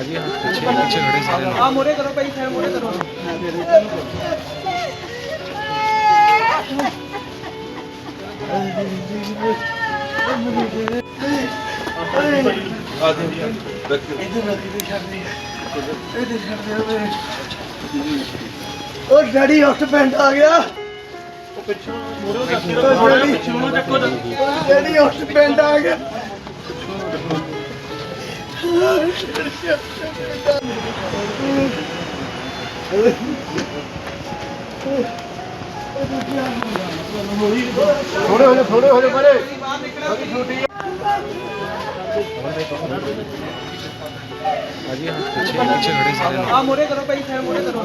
ਅਜੀ ਪਿੱਛੇ ਪਿੱਛੇ ਖੜੇ ਸਾਰੇ ਆ ਮੋਰੇ ਕਰੋ ਭਾਈ ਫੈਨ ਮੋਰੇ ਕਰੋ ਉਹ ਡੈਡੀ ਹਸਬੈਂਡ ਆ ਗਿਆ। ਡੈਡੀ ਹਸਬੈਂਡ ਆ ਗਿਆ ਥੋੜੇ ਹੋ ਜਾ ਥੋੜੇ ਹੋ ਜਾ ਪਰੇ ਅਜੀ ਪਿੱਛੇ ਪਿੱਛੇ ਖੜੇ ਸਾਰੇ ਆ ਮੋਰੇ ਕਰੋ ਭਾਈ ਫੈਨ ਮੋਰੇ ਕਰੋ।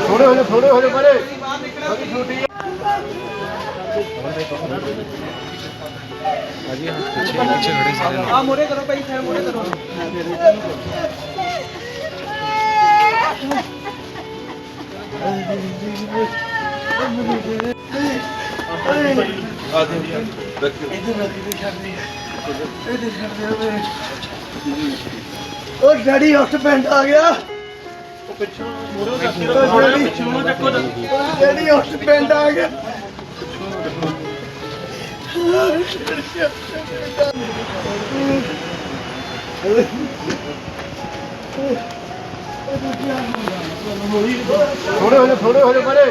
ਥੋੜੇ ਹੋ ਜਾ ਥੋੜੇ ਹੋ ਜਾ ਪਰੇ ਅਜੀ ਪਿੱਛੇ ਪਿੱਛੇ ਖੜੇ ਸਾਰੇ ਆ ਮੋਰੇ ਕਰੋ ਭਾਈ ਫੈਨ ਮੋਰੇ ਕਰੋ ਉਹ ਡੈਡੀ ਹਸਬੈਂਡ ਆ ਗਿਆ। ਡੈਡੀ ਹਸਬੈਂਡ ਆ ਗਿਆ। ਥੋੜੇ ਹੋ ਜਾ ਥੋੜੇ ਹੋ ਜਾ ਪਰੇ